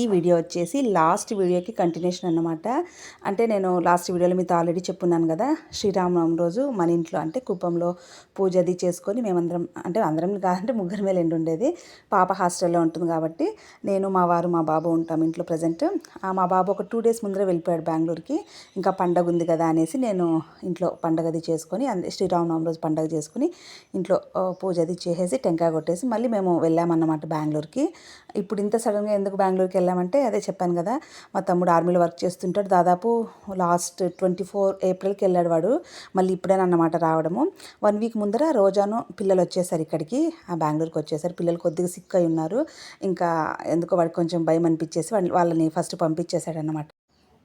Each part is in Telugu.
ఈ వీడియో వచ్చేసి లాస్ట్ వీడియోకి కంటిన్యూషన్ అన్నమాట. అంటే నేను లాస్ట్ వీడియోలో మీతో ఆల్రెడీ చెప్పున్నాను కదా శ్రీరామనవమి రోజు మన ఇంట్లో అంటే కుప్పంలో పూజ అది చేసుకొని మేమందరం అంటే అందరం కాదంటే ముగ్గురు మీద ఎండు ఉండేది. పాప హాస్టల్లో ఉంటుంది కాబట్టి నేను మా వారు మా బాబు ఉంటాం ఇంట్లో ప్రజెంట్ మా బాబు ఒక టూ డేస్ ముందరే వెళ్ళిపోయాడు బెంగళూరుకి. ఇంకా పండగ ఉంది కదా అనేసి నేను ఇంట్లో పండగ అది చేసుకొని శ్రీరామనవమి రోజు పండగ చేసుకుని ఇంట్లో పూజ అది చేసేసి టెంకాయ కొట్టేసి మళ్ళీ మేము వెళ్ళామన్నమాట బెంగళూరుకి. ఇప్పుడు ఇంత సడన్గా ఎందుకు బెంగళూరుకి వెళ్ళామంటే అదే చెప్పాను కదా మా తమ్ముడు ఆర్మీలో వర్క్ చేస్తుంటాడు. దాదాపు లాస్ట్ ట్వంటీ ఫోర్ ఏప్రిల్కి వెళ్ళాడు వాడు. మళ్ళీ ఇప్పుడేనన్నమాట రావడము. వన్ వీక్ ముందర రోజాను పిల్లలు వచ్చేసారు ఇక్కడికి. ఆ బెంగళూరుకి వచ్చేసారు. పిల్లలు కొద్దిగా సిక్ అయి ఉన్నారు. ఇంకా ఎందుకో వాడికి కొంచెం భయం అనిపించేసి వాళ్ళని ఫస్ట్ పంపించేశాడు అన్నమాట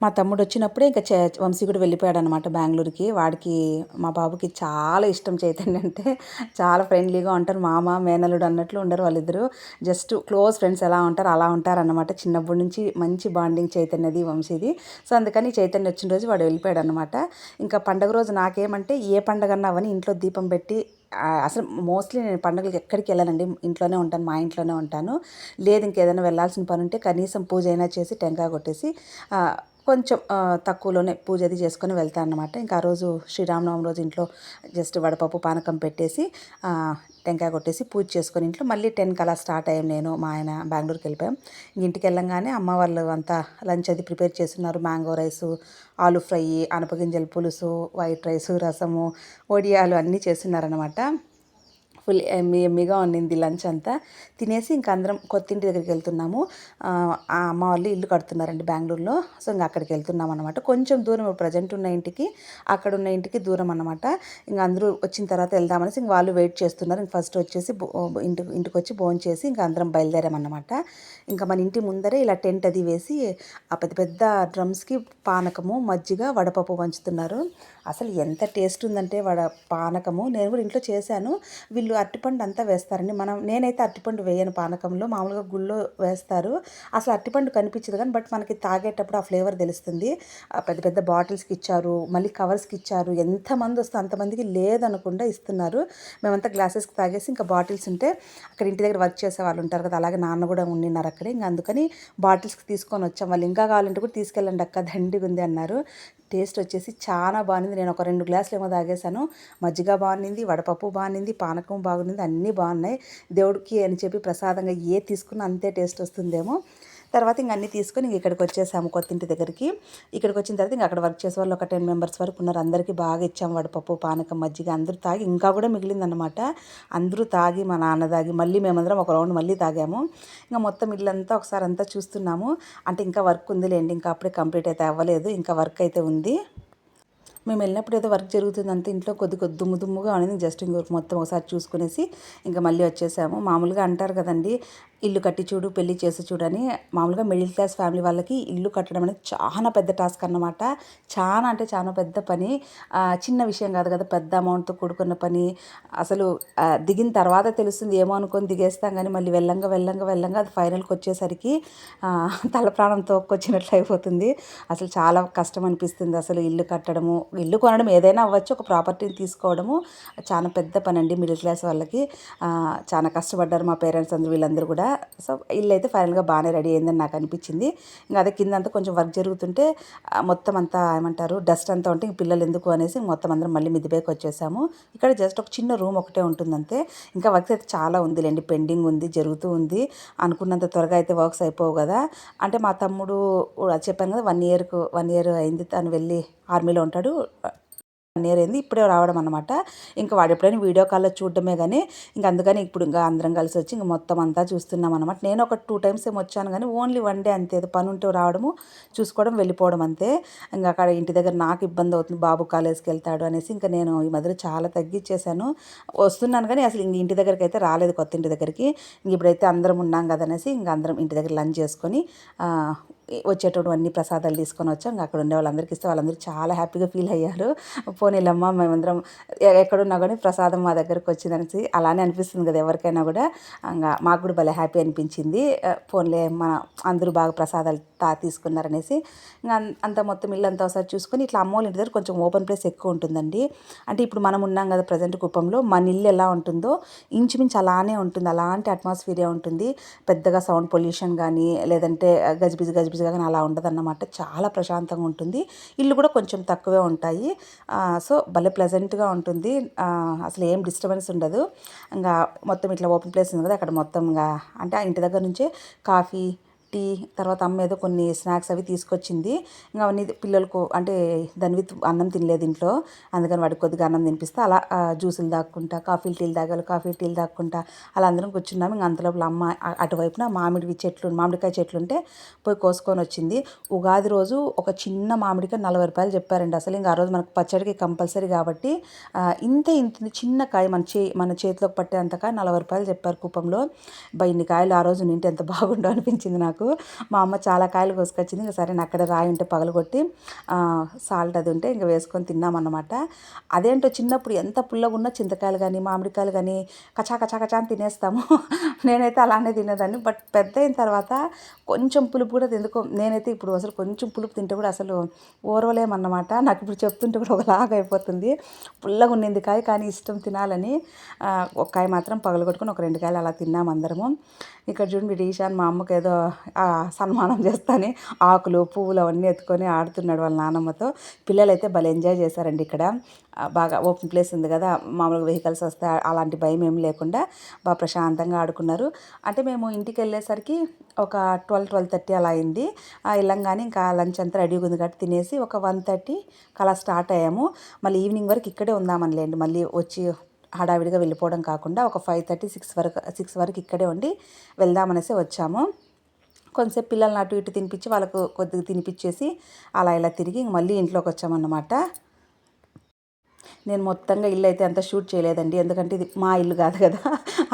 మా తమ్ముడు వచ్చినప్పుడే ఇంకా చే వంశీ వెళ్ళిపోయాడు అనమాట బెంగళూరుకి. వాడికి మా బాబుకి చాలా ఇష్టం చైతన్య అంటే చాలా ఫ్రెండ్లీగా ఉంటారు. మామ మేనలుడు అన్నట్లు ఉండరు వాళ్ళిద్దరూ. జస్ట్ క్లోజ్ ఫ్రెండ్స్ ఎలా ఉంటారు అలా ఉంటారు అనమాట చిన్నప్పటి నుంచి మంచి బాండింగ్ చైతన్యది వంశీది. సో అందుకని చైతన్య వచ్చిన రోజు వాడు వెళ్ళిపోయాడు అనమాట ఇంకా పండగ రోజు నాకేమంటే ఏ పండగ అన్నావని ఇంట్లో దీపం పెట్టి అసలు మోస్ట్లీ నేను పండుగలకు ఎక్కడికి వెళ్ళానండి. ఇంట్లోనే ఉంటాను మా ఇంట్లోనే ఉంటాను. లేదు ఇంకేదైనా వెళ్ళాల్సిన పని ఉంటే కనీసం పూజ అయినా చేసి టెంకాయ కొట్టేసి కొంచెం తక్కువలోనే పూజ అది చేసుకొని వెళ్తాను అనమాట ఇంకా ఆ రోజు శ్రీరామనవమి రోజు ఇంట్లో జస్ట్ వడపప్పు పానకం పెట్టేసి టెంకాయ కొట్టేసి పూజ చేసుకొని ఇంట్లో మళ్ళీ టెన్కి అలా స్టార్ట్ అయ్యాం నేను మా ఆయన బెంగళూరుకి వెళ్ళిపోయాం. ఇంటికి వెళ్ళంగానే అమ్మ వాళ్ళు అంతా లంచ్ అది ప్రిపేర్ చేస్తున్నారు. మ్యాంగో రైసు ఆలు ఫ్రై అనపగింజల పులుసు వైట్ రైస్ రసము వడియాలు అన్నీ చేస్తున్నారనమాట ఫుల్ ఎమ్మి ఎమ్మిగా ఉండింది లంచ్ అంతా. తినేసి ఇంక అందరం కొత్తింటి దగ్గరికి వెళ్తున్నాము. ఆ అమ్మ వాళ్ళు ఇల్లు కడుతున్నారండి బెంగళూరులో. సో ఇంకా అక్కడికి వెళ్తున్నాం అనమాట కొంచెం దూరం ప్రజెంట్ ఉన్న ఇంటికి అక్కడ ఉన్న ఇంటికి దూరం అనమాట ఇంకా అందరూ వచ్చిన తర్వాత వెళ్దామనేసి ఇంక వాళ్ళు వెయిట్ చేస్తున్నారు. ఇంక ఫస్ట్ వచ్చేసి ఇంటి ఇంటికి ఇంటికి వచ్చి భోజనం చేసి ఇంకా అందరం బయలుదేరామన్నమాట ఇంకా మన ఇంటి ముందరే ఇలా టెంట్ అది వేసి ఆ పెద్ద పెద్ద డ్రమ్స్కి పానకము మజ్జిగ వడపప్పు పంచుతున్నారు అసలు ఎంత టేస్ట్ ఉందంటే వడ పానకము. నేను కూడా ఇంట్లో చేశాను. వీళ్ళు అరటిపండు అంతా వేస్తారండి. మనం నేనైతే అరటిపండు వేయను పానకంలో మామూలుగా గుళ్ళో వేస్తారు. అసలు అరటిపండు కనిపించదు కానీ బట్ మనకి తాగేటప్పుడు ఆ ఫ్లేవర్ తెలుస్తుంది. పెద్ద పెద్ద బాటిల్స్కి ఇచ్చారు మళ్ళీ కవర్స్కి ఇచ్చారు. ఎంతమంది వస్తే అంతమందికి లేదనకుండా ఇస్తున్నారు. మేమంతా గ్లాసెస్కి తాగేసి ఇంకా బాటిల్స్ ఉంటే అక్కడ ఇంటి దగ్గర వర్క్ చేసే వాళ్ళు ఉంటారు కదా అలాగే నాన్న కూడా ఉండినారు అక్కడ. ఇంకా అందుకని బాటిల్స్కి తీసుకొని వచ్చాం. వాళ్ళు ఇంకా కావాలంటే కూడా తీసుకెళ్ళండి అక్క దండిగా ఉంది అన్నారు. టేస్ట్ వచ్చేసి చాలా బాగుంది. నేను ఒక రెండు గ్లాసులు ఏమో తాగేశాను. మజ్జిగ బాగుంది వడపప్పు బాగుంది పానకం బాగుంది అన్నీ బాగున్నాయి. దేవుడికి అని చెప్పి ప్రసాదంగా ఏ తీసుకున్నా అంతే టేస్ట్ వస్తుందేమో. తర్వాత ఇంక అన్నీ తీసుకొని ఇంక ఇక్కడికి వచ్చేసాము కొత్తింటి దగ్గరికి. ఇక్కడికి వచ్చిన తర్వాత ఇంక అక్కడ వర్క్ చేసే వాళ్ళు ఒక టెన్ మెంబర్స్ వరకు ఉన్నారు. అందరికీ బాగా ఇచ్చాము వడపప్పు పానకం మజ్జిగ అందరూ తాగి ఇంకా కూడా మిగిలిందనమాట అందరూ తాగి మా నాన్న తాగి మళ్ళీ మేమందరం ఒక రౌండ్ మళ్ళీ తాగాము. ఇంకా మొత్తం ఇల్లంతా ఒకసారి అంతా చూస్తున్నాము. అంటే ఇంకా వర్క్ ఉందిలేండి. ఇంకా అప్పుడే కంప్లీట్ అయితే అవ్వలేదు. ఇంకా వర్క్ అయితే ఉంది. మేము వెళ్ళినప్పుడు ఏదో వర్క్ జరుగుతుంది అంతే ఇంట్లో కొద్ది కొద్ది దుమ్ము దుమ్ముగా ఉంది. జస్ట్ ఇంకొక మొత్తం ఒకసారి చూసుకునేసి ఇంకా మళ్ళీ వచ్చేసాము. మామూలుగా అంటారు కదండి ఇల్లు కట్టి చూడు పెళ్ళి చేసి చూడని మామూలుగా మిడిల్ క్లాస్ ఫ్యామిలీ వాళ్ళకి ఇల్లు కట్టడం అనేది చాలా పెద్ద టాస్క్ అన్నమాట. చాలా అంటే చాలా పెద్ద పని. చిన్న విషయం కాదు కదా పెద్ద అమౌంట్తో కూడుకున్న పని. అసలు దిగిన తర్వాత తెలుస్తుంది ఏమో అనుకొని దిగేస్తాం కానీ మళ్ళీ వెళ్ళంగా వెళ్ళంగా వెళ్ళంగా అది ఫైనల్కి వచ్చేసరికి తల ప్రాణం తోక్కొచ్చినట్లు అయిపోతుంది. అసలు చాలా కష్టం అనిపిస్తుంది అసలు ఇల్లు కట్టడము. ఇల్లు కొనడం ఏదైనా అవ్వచ్చు ఒక ప్రాపర్టీని తీసుకోవడము చాలా పెద్ద పని అండి మిడిల్ క్లాస్ వాళ్ళకి. చాలా కష్టపడ్డారు మా పేరెంట్స్ అందరూ వీళ్ళందరూ కూడా. సో ఇల్లు అయితే ఫైనల్గా బాగానే రెడీ అయిందని నాకు అనిపించింది. ఇంకా అదే కింద అంతా కొంచెం వర్క్ జరుగుతుంటే మొత్తం అంతా ఏమంటారు డస్ట్ అంతా ఉంటే ఇంక పిల్లలు ఎందుకు అనేసి మొత్తం అందరం మళ్ళీ మిద్దిపైకి వచ్చేసాము. ఇక్కడ జస్ట్ ఒక చిన్న రూమ్ ఒకటే ఉంటుందంతే. ఇంకా వర్క్స్ అయితే చాలా ఉందిలేండి పెండింగ్ ఉంది జరుగుతూ ఉంది. అనుకున్నంత త్వరగా అయితే వర్క్స్ అయిపోవు కదా. అంటే మా తమ్ముడు చెప్పాను కదా వన్ ఇయర్కు వన్ ఇయర్ అయింది తను వెళ్ళి ఆర్మీలో ఉంటాడు. వన్ ఇప్పుడే రావడం అనమాట ఇంకా వాడు ఎప్పుడైనా వీడియో కాల్లో చూడడమే కానీ ఇంకా అందుకని ఇప్పుడు ఇంకా అందరం కలిసి వచ్చి ఇంకా మొత్తం అంతా చూస్తున్నాం అనమాట నేను ఒక టూ టైమ్స్ ఏమి వచ్చాను కానీ ఓన్లీ వన్ డే అంతే. పని ఉంటే రావడము చూసుకోవడం వెళ్ళిపోవడం అంతే. ఇంకా అక్కడ ఇంటి దగ్గర నాకు ఇబ్బంది అవుతుంది బాబు కాలేజ్కి వెళ్తాడు అనేసి ఇంకా నేను ఈ మధ్యలో చాలా తగ్గించేశాను వస్తున్నాను కానీ అసలు ఇంకా ఇంటి దగ్గరికి అయితే రాలేదు కొత్త ఇంటి దగ్గరికి. ఇంక ఇప్పుడైతే అందరం ఉన్నాం కదా అనేసి ఇంకా అందరం ఇంటి దగ్గర లంచ్ చేసుకొని వచ్చేటప్పుడు అన్ని ప్రసాదాలు తీసుకొని వచ్చాం. ఇంకా అక్కడ ఉండే వాళ్ళందరికీ ఇస్తే వాళ్ళందరూ చాలా హ్యాపీగా ఫీల్ అయ్యారు. పోనీలమ్మ మేమందరం ఎక్కడున్నా కానీ ప్రసాదం మా దగ్గరకు వచ్చిందనేసి అలానే అనిపిస్తుంది కదా ఎవరికైనా కూడా. ఇంకా మాకు కూడా భలే హ్యాపీ అనిపించింది. ఫోన్లే పోన్లే మన అందరూ బాగా ప్రసాదాలు తా తీసుకున్నారనేసి ఇంకా అంత మొత్తం ఇల్లు అంతా ఒకసారి చూసుకొని ఇట్లా అమ్మోళ్ళ ఇంటి దగ్గర కొంచెం ఓపెన్ ప్లేస్ ఎక్కువ ఉంటుందండి. అంటే ఇప్పుడు మనం ఉన్నాం కదా ప్రజెంట్ కుప్పంలో మన ఇల్లు ఎలా ఉంటుందో ఇంచుమించు అలానే ఉంటుంది. అలాంటి అట్మాస్ఫియరే ఉంటుంది. పెద్దగా సౌండ్ పొల్యూషన్ కానీ లేదంటే గజిబిజి గజిబిజిగా కానీ అలా ఉండదన్నమాట. చాలా ప్రశాంతంగా ఉంటుంది. ఇల్లు కూడా కొంచెం తక్కువే ఉంటాయి. సో భలే ప్లెజెంట్గా ఉంటుంది. అసలు ఏం డిస్టర్బెన్స్ ఉండదు. ఇంకా మొత్తం ఇట్లా ఓపెన్ ప్లేస్ ఉంది కదా అక్కడ మొత్తం అంటే ఆ ఇంటి దగ్గర నుంచే కాఫీ టీ తర్వాత అమ్మ ఏదో కొన్ని స్నాక్స్ అవి తీసుకొచ్చింది. ఇంకా అవన్నీ పిల్లలకు అంటే దాని విత్ అన్నం తినలేదు ఇంట్లో. అందుకని వాడికి కొద్దిగా అన్నం తినిపిస్తే. అలా జ్యూసులు తాక్కుంటా కాఫీ టీలు తాగాలి కాఫీ టీలు తాక్కుంటా అలా అందరం కూర్చున్నాము ఇంకా అంతలోపల అమ్మ అటువైపున మామిడి చెట్లు మామిడికాయ చెట్లు ఉంటే పోయి కోసుకొని వచ్చింది. ఉగాది రోజు ఒక చిన్న మామిడికాయ నలభై రూపాయలు చెప్పారండి అసలు. ఇంకా ఆ రోజు మనకు పచ్చడికి కంపల్సరీ కాబట్టి ఇంతే ఇంత చిన్న కాయ మన చే మన చేతిలోకి పట్టేంత కాయ నలభై రూపాయలు చెప్పారు కూపంలో. బై కాయలు ఆ రోజు నింటే ఎంత బాగుండో అనిపించింది నాకు. మా అమ్మ చాలా కాయలు కోసుకొచ్చింది. ఇంకా సరే నేను అక్కడ రాయి ఉంటే పగలగొట్టి సాల్ట్ అది ఉంటే ఇంకా వేసుకొని తిన్నామన్నమాట. అదేంటో చిన్నప్పుడు ఎంత పుల్లగా ఉన్న చింతకాయలు కానీ మామిడికాయలు కానీ కచా కచా కచా అని తినేస్తాము. నేనైతే అలానే తినేదాన్ని. బట్ పెద్ద అయిన తర్వాత కొంచెం పులుపు కూడా ఎందుకో నేనైతే ఇప్పుడు అసలు కొంచెం పులుపు తింటే కూడా అసలు ఓర్వలేమన్నమాట. నాకు ఇప్పుడు చెప్తుంటే కూడా ఒకలాగా అయిపోతుంది. పుల్లగా ఉన్నింది కాయ కానీ ఇష్టం తినాలని ఒక కాయ మాత్రం పగలగొట్టుకుని ఒక రెండు కాయలు అలా తిన్నాం అందరము. ఇక్కడ చూడండి డీషాన్ మా అమ్మకి ఏదో సన్మానం చేస్తానే ఆకులు పువ్వులు అవన్నీ ఎత్తుకొని ఆడుతున్నాడు వాళ్ళ నాన్నమ్మతో పిల్లలు అయితే భలే ఎంజాయ్ చేశారండి ఇక్కడ. బాగా ఓపెన్ ప్లేస్ ఉంది కదా. మామూలుగా వెహికల్స్ వస్తే అలాంటి భయం ఏం లేకుండా బాగా ప్రశాంతంగా ఆడుకున్నారు. అంటే మేము ఇంటికి వెళ్ళేసరికి ఒక ట్వెల్వ్ ట్వెల్వ్ థర్టీ అలా అయింది. వెళ్ళంగానే ఇంకా లంచ్ అంతా రెడీగా ఉంది కాబట్టి తినేసి ఒక వన్ థర్టీ అలా స్టార్ట్ అయ్యాము. మళ్ళీ ఈవినింగ్ వరకు ఇక్కడే ఉందామనిలేండి మళ్ళీ వచ్చి హడావిడిగా వెళ్ళిపోవడం కాకుండా ఒక ఫైవ్ థర్టీ సిక్స్ వరకు సిక్స్ వరకు ఇక్కడే ఉండి వెళ్దామనేసి వచ్చాము. కొంతసేపు పిల్లల్ని అటు ఇటు తినిపించి వాళ్ళకు కొద్దిగా తినిపించేసి అలా ఇలా తిరిగి ఇంక మళ్ళీ ఇంట్లోకి వచ్చామన్నమాట. నేను మొత్తంగా ఇల్లు అయితే అంత షూట్ చేయలేదండి. ఎందుకంటే ఇది మా ఇల్లు కాదు కదా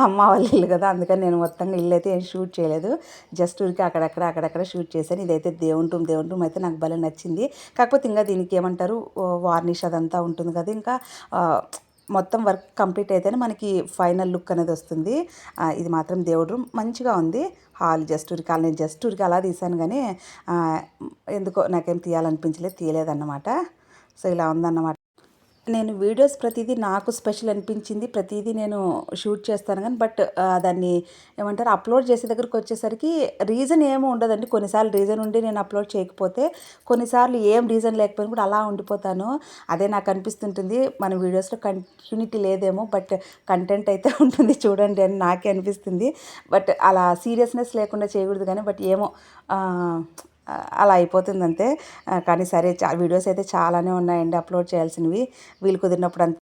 అమ్మ వాళ్ళ ఇల్లు కదా. అందుకని నేను మొత్తంగా ఇల్లు అయితే ఏం షూట్ చేయలేదు. జస్ట్ ఊరికి అక్కడక్కడ అక్కడక్కడ షూట్ చేశాను. ఇదైతే దేవుని రూమ్ దేవుని రూమ్ అయితే నాకు భలే నచ్చింది. కాకపోతే ఇంకా దీనికి ఏమంటారు వార్నిష్ అదంతా ఉంటుంది కదా. ఇంకా మొత్తం వర్క్ కంప్లీట్ అయితేనే మనకి ఫైనల్ లుక్ అనేది వస్తుంది. ఇది మాత్రం దేవుడు రూమ్ మంచిగా ఉంది. హాల్ జస్ట్ ఊరికి అలా నేను జస్ట్ ఊరికి అలా తీసాను కానీ ఎందుకో నాకేం తీయాలనిపించలేదు తీయలేదన్నమాట. సో ఇలా ఉందన్నమాట. నేను వీడియోస్ ప్రతిదీ నాకు స్పెషల్ అనిపించింది. ప్రతిదీ నేను షూట్ చేస్తాను కానీ బట్ దాన్ని ఏమంటారు అప్లోడ్ చేసే దగ్గరికి వచ్చేసరికి రీజన్ ఏమి ఉండదండి. కొన్నిసార్లు రీజన్ ఉండి నేను అప్లోడ్ చేయకపోతే కొన్నిసార్లు ఏం రీజన్ లేకపోయినా కూడా అలా ఉండిపోతాను. అదే నాకు అనిపిస్తుంటుంది. మన వీడియోస్లో కంటిన్యూటీ లేదేమో బట్ కంటెంట్ అయితే ఉంటుంది చూడండి అని నాకే అనిపిస్తుంది. బట్ అలా సీరియస్నెస్ లేకుండా చేయకూడదు కానీ బట్ ఏమో అలా అయిపోతుంది అంతే కానీ సరే వీడియోస్ అయితే చాలానే ఉన్నాయండి అప్లోడ్ చేయాల్సినవి. వీలు కుదిరినప్పుడు అంత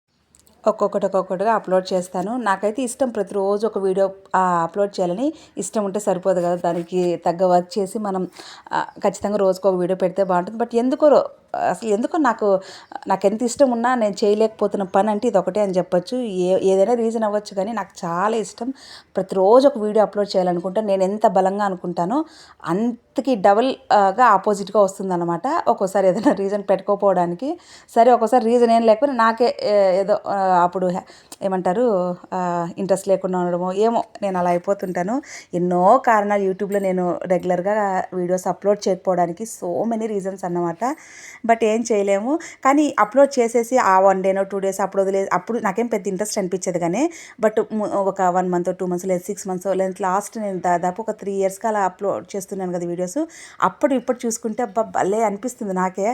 ఒక్కొక్కటి ఒక్కొక్కటిగా అప్లోడ్ చేస్తాను. నాకైతే ఇష్టం ప్రతిరోజు ఒక వీడియో అప్లోడ్ చేయాలని ఇష్టం ఉంటే సరిపోదు కదా. దానికి తగ్గ వర్క్ చేసి మనం ఖచ్చితంగా రోజుకు ఒక వీడియో పెడితే బాగుంటుంది. బట్ ఎందుకో అసలు ఎందుకో నాకు నాకు ఎంత ఇష్టం ఉన్నా నేను చేయలేకపోతున్న పని అంటే ఇది ఒకటే అని చెప్పొచ్చు. ఏ ఏదైనా రీజన్ అవ్వచ్చు కానీ నాకు చాలా ఇష్టం. ప్రతిరోజు ఒక వీడియో అప్లోడ్ చేయాలనుకుంటే నేను ఎంత బలంగా అనుకుంటానో అంతకి డబుల్గా ఆపోజిట్గా వస్తుందన్నమాట. ఒక్కోసారి ఏదైనా రీజన్ పెట్టుకోపోవడానికి. సరే ఒక్కోసారి రీజన్ ఏం లేకపోతే నాకే ఏదో అప్పుడు ఏమంటారు ఇంట్రెస్ట్ లేకుండా ఉండడమో ఏమో నేను అలా అయిపోతుంటాను. ఎన్నో కారణాలు యూట్యూబ్లో నేను రెగ్యులర్గా వీడియోస్ అప్లోడ్ చేయకపోవడానికి సో మెనీ రీజన్స్ అన్నమాట. బట్ ఏం చేయలేము. కానీ అప్లోడ్ చేసేసి ఆ వన్ డేనో టూ డేస్ అప్పుడు వదిలే అప్పుడు నాకేం పెద్ద ఇంట్రెస్ట్ అనిపించదు కానీ బట్ ఒక వన్ మంత్ టూ మంత్స్ లేదు సిక్స్ మంత్స్ లేదా లాస్ట్ నేను దాదాపు ఒక త్రీ ఇయర్స్కి అలా అప్లోడ్ చేస్తున్నాను కదా వీడియోస్. అప్పుడు ఇప్పుడు చూసుకుంటే అబ్బా భలే అనిపిస్తుంది నాకే.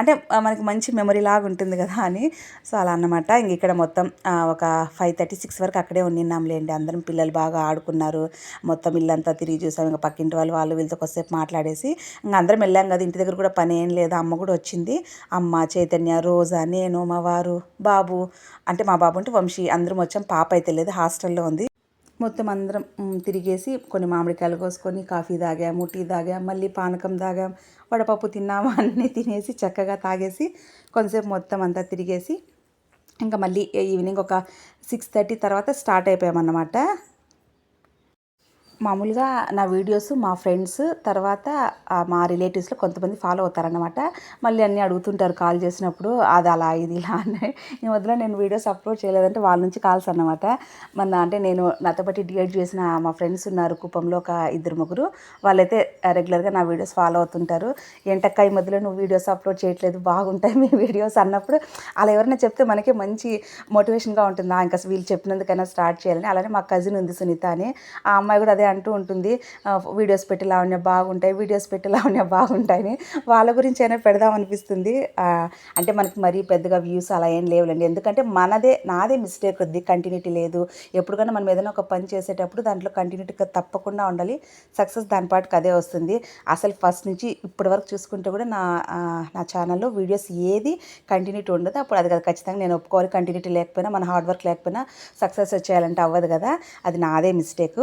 అంటే మనకి మంచి మెమరీ లాగా ఉంటుంది కదా అని. సో అలా అన్నమాట. ఇంక ఇక్కడ మొత్తం ఒక ఫైవ్ థర్టీ సిక్స్ వరకు అక్కడే ఉండినాంలేండి అందరం పిల్లలు బాగా ఆడుకున్నారు. మొత్తం ఇల్లంతా తిరిగి చూసాం. ఇంకా పక్కింటి వాళ్ళు వాళ్ళు వీళ్ళతో కొద్దిసేపు మాట్లాడేసి ఇంకా అందరం వెళ్ళాం కదా. ఇంటి దగ్గర కూడా పని ఏం లేదు. అమ్మ కూడా వచ్చింది. అమ్మ చైతన్య రోజా నేను మా వారు బాబు. అంటే మా బాబు అంటే వంశీ. అందరం వచ్చాం. పాప అయితే లేదు. హాస్టల్లో ఉంది. మొత్తం అందరం తిరిగేసి కొన్ని మామిడికాయలు కోసుకొని కాఫీ తాగాము టీ తాగాం మళ్ళీ పానకం తాగాం వడపప్పు తిన్నాము అన్నీ తినేసి చక్కగా తాగేసి కొంతసేపు మొత్తం అంతా తిరిగేసి ఇంకా మళ్ళీ ఈవినింగ్ ఒక సిక్స్ థర్టీ తర్వాత స్టార్ట్ అయిపోయామన్నమాట. మామూలుగా నా వీడియోస్ మా ఫ్రెండ్స్ తర్వాత మా రిలేటివ్స్లో కొంతమంది ఫాలో అవుతారన్నమాట. మళ్ళీ అన్నీ అడుగుతుంటారు కాల్ చేసినప్పుడు అది అలా ఇది ఇలా అని. ఈ మధ్యలో నేను వీడియోస్ అప్లోడ్ చేయలేదంటే వాళ్ళ నుంచి కాల్స్ అన్నమాట. మన అంటే నేను నాతో పాటు డిఎడ్ చేసిన మా ఫ్రెండ్స్ ఉన్నారు కుప్పంలో ఒక ఇద్దరు ముగ్గురు. వాళ్ళైతే రెగ్యులర్గా నా వీడియోస్ ఫాలో అవుతుంటారు. ఏంటక్క ఈ మధ్యలో నువ్వు వీడియోస్ అప్లోడ్ చేయట్లేదు బాగుంటాయి మీ వీడియోస్ అన్నప్పుడు అలా ఎవరైనా చెప్తే మనకి మంచి మోటివేషన్గా ఉంటుంది? "ఆ, ఇంకా వీళ్ళు చెప్పినందుకైనా స్టార్ట్ చేయాలని. అలానే మా కజిన్ ఉంది సునీత అని. ఆ అమ్మాయి కూడా అదే అంటూ ఉంటుంది వీడియోస్ పెట్టి లావణ్య బాగుంటాయి వీడియోస్ పెట్టి లావణ్య బాగుంటాయని. వాళ్ళ గురించి అయినా పెడదాం అనిపిస్తుంది. అంటే మనకి మరీ పెద్దగా వ్యూస్ అలా ఏం లేవులండి. ఎందుకంటే మనదే నాదే మిస్టేక్ ఉంది కంటిన్యూటీ లేదు. ఎప్పుడుకైనా మనం ఏదైనా ఒక పని చేసేటప్పుడు దాంట్లో కంటిన్యూటీగా తప్పకుండా ఉండాలి. సక్సెస్ దాని పాటుకు అదే వస్తుంది. అసలు ఫస్ట్ నుంచి ఇప్పటి వరకు చూసుకుంటే కూడా నా నా ఛానల్లో వీడియోస్ ఏది కంటిన్యూటీ ఉండదు. అప్పుడు అది కదా ఖచ్చితంగా నేను ఒప్పుకోవాలి. కంటిన్యూటీ లేకపోయినా మన హార్డ్ వర్క్ లేకపోయినా సక్సెస్ వచ్చేయాలంటే అవ్వదు కదా. అది నాదే మిస్టేక్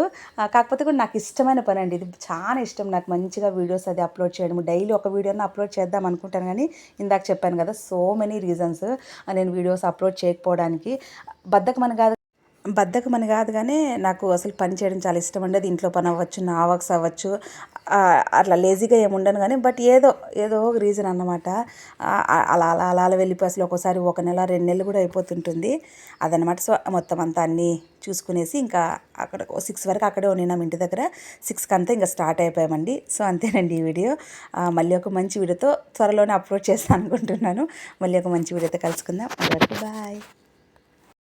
కాకపోతే కూడా నాకు ఇష్టమైన పని అండి. ఇది చాలా ఇష్టం. నాకు మంచిగా వీడియోస్ అది అప్లోడ్ చేయడం డైలీ ఒక వీడియోని అప్లోడ్ చేద్దాం అనుకుంటాను కానీ ఇందాక చెప్పాను కదా సో మెనీ రీజన్స్. నేను వీడియోస్ అప్లోడ్ చేయకపోవడానికి బద్దకమని కాదు బద్దకమని కాదు కానీ నాకు అసలు పని చేయడం చాలా ఇష్టం అండి. అది ఇంట్లో పని అవ్వచ్చు నా వర్క్స్ అవ్వచ్చు. అట్లా లేజీగా ఏమి ఉండను కానీ బట్ ఏదో ఏదో ఒక రీజన్ అన్నమాట. అలా అలా అలా అలా వెళ్ళిపోయి అసలు ఒకసారి ఒక నెల రెండు నెలలు కూడా అయిపోతుంటుంది. అదనమాట సో మొత్తం అంతా అన్నీ చూసుకునేసి ఇంకా అక్కడ సిక్స్ వరకు అక్కడే ఉన్నాం ఇంటి దగ్గర. సిక్స్కి అంతా ఇంకా స్టార్ట్ అయిపోయామండి. సో అంతేనండి ఈ వీడియో మళ్ళీ ఒక మంచి వీడియోతో త్వరలోనే అప్లోడ్ చేస్తాను అనుకుంటున్నాను. మళ్ళీ ఒక మంచి వీడియోతో కలుసుకుందాం. అంతవరకు బాయ్